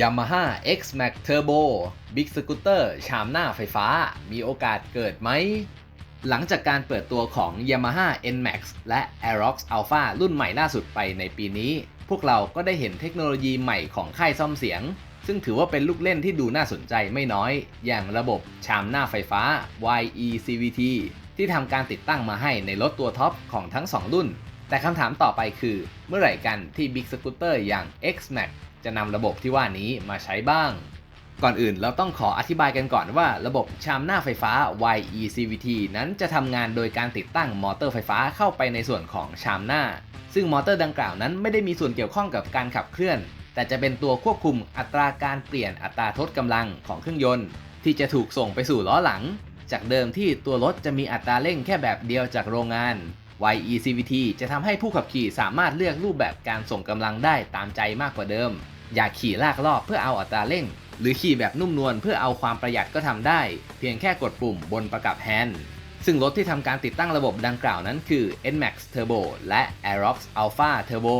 Yamaha X Max Turbo Big Scooter ชามหน้าไฟฟ้า มีโอกาสเกิดไหม หลังจากการเปิดตัวของ Yamaha NMAX และ Aerox Alpha รุ่นใหม่ล่าสุดไปในปีนี้ พวกเราก็ได้เห็นเทคโนโลยีใหม่ของค่ายซ่อมเสียง ซึ่งถือว่าเป็นลูกเล่นที่ดูน่าสนใจไม่น้อย อย่างระบบชามหน้าไฟฟ้า YECVT ที่ทำการติดตั้งมาให้ในรถตัวท็อปของทั้ง 2 รุ่น แต่คำถามต่อไปคือเมื่อไหร่กันที่ Big Scooter อย่าง X-Max จะนำระบบที่ว่านี้มาใช้บ้าง ก่อนอื่นเราต้องขออธิบายกันก่อนว่าระบบชามหน้าไฟฟ้า YECVT นั้นจะทำงานโดยการติดตั้งมอเตอร์ไฟฟ้าเข้าไปในส่วนของชามหน้า ซึ่งมอเตอร์ดังกล่าวนั้นไม่ได้มีส่วนเกี่ยวข้องกับการขับเคลื่อน แต่จะเป็นตัวควบคุมอัตราการเปลี่ยนอัตราทดกำลังของเครื่องยนต์ ที่จะถูกส่งไปสู่ล้อหลัง จากเดิมที่ตัวรถจะมีอัตราเร่งแค่แบบเดียวจากโรงงาน YECVT จะทำให้ผู้ขับขี่สามารถเลือกรูปแบบการส่งกำลังได้ตามใจมากกว่าเดิม อยากขี่ลากรอบเพื่อเอาอัตราเร่ง หรือขี่แบบนุ่มนวลเพื่อเอาความประหยัดก็ทำได้ เพียงแค่กดปุ่มบนประกับแฮนด์ซึ่งรถที่ทำการติดตั้งระบบดังกล่าวนั้นคือ NMAX Turbo และ Aerox Alpha Turbo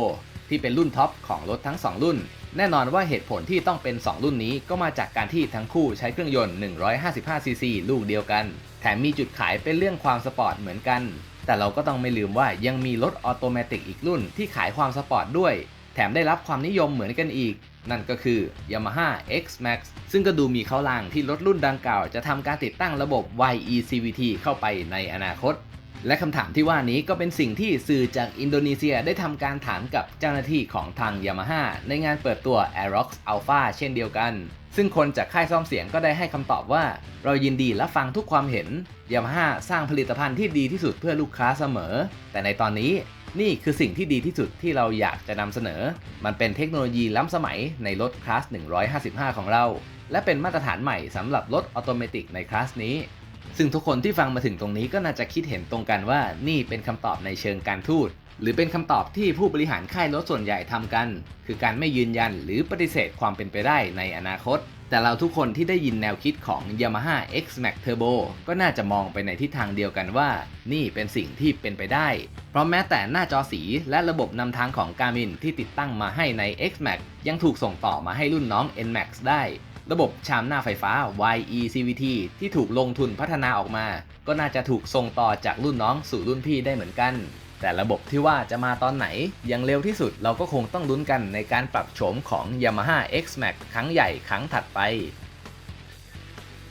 ที่เป็นรุ่นท็อปของรถทั้ง 2 รุ่น แน่นอนว่าเหตุผลที่ต้องเป็น 2 รุ่นนี้ก็มาจากการที่ทั้งคู่ใช้เครื่องยนต์ 155cc ลูกเดียวกัน แถมมีจุดขายเป็นเรื่องความสปอร์ตเหมือนกัน แต่เราก็ต้องไม่ลืมว่ายังมีรถออโตเมติกอีกรุ่นที่ขายความสปอร์ตด้วย แถมได้รับความนิยมเหมือนกันอีก นั่นก็คือ Yamaha X Max ซึ่งก็ดูมีเขาลางที่รถรุ่นดังกล่าว จะทำการติดตั้งระบบ YECVT เข้าไปในอนาคต และคำถามที่ว่านี้ก็เป็นสิ่งที่สื่อจากอินโดนีเซียได้ทำการถามกับเจ้าหน้าที่ของทาง Yamaha ในงานเปิดตัว Aerox Alpha เช่นเดียวกัน ซึ่งคนจากค่ายซ่อมเสียงก็ได้ให้คำตอบว่า เรายินดีและฟังทุกความเห็น Yamaha สร้างผลิตภัณฑ์ที่ดีที่สุดเพื่อลูกค้าเสมอ แต่ในตอนนี้นี่คือสิ่งที่ดีที่สุดที่เราอยากจะนำเสนอ มันเป็นเทคโนโลยีล้ำสมัยในรถคลาส 155 ของเรา และเป็นมาตรฐานใหม่สำหรับรถออโตเมติกในคลาสนี้ ซึ่งทุกคนที่ฟังมาถึงตรงนี้ก็น่าจะคิดเห็นตรงกันว่านี่เป็นคำตอบในเชิงการทูตหรือเป็นคำตอบที่ผู้บริหารค่ายรถส่วนใหญ่ทำกัน คือการไม่ยืนยันหรือปฏิเสธความเป็นไปได้ในอนาคต แต่เราทุกคนที่ได้ยินแนวคิดของ Yamaha X Max Turbo ก็น่าจะมองไปในทิศทางเดียวกันว่า นี่เป็นสิ่งที่เป็นไปได้ เพราะแม้แต่หน้าจอสีและระบบนำทางของ Garmin ที่ติดตั้งมาให้ใน X Max ยังถูกส่งต่อมาให้รุ่นน้อง NMAX ได้ ระบบชามหน้าไฟฟ้า YECVT ที่ถูกลงทุนพัฒนาออกมา ก็น่าจะถูกส่งต่อจากรุ่นน้องสู่รุ่นพี่ได้เหมือนกัน แต่ระบบที่ว่าจะมาตอนไหน ยังเร็วที่สุดเราก็คงต้องลุ้นกันในการปรับโฉมของ Yamaha X Max ครั้งใหญ่ครั้งถัดไป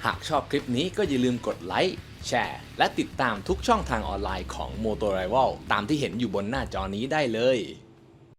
หากชอบคลิปนี้ก็อย่าลืมกดไลค์แชร์และติดตามทุกช่องทางออนไลน์ของ Motor Rival ตามที่เห็นอยู่บนหน้าจอนี้ได้เลย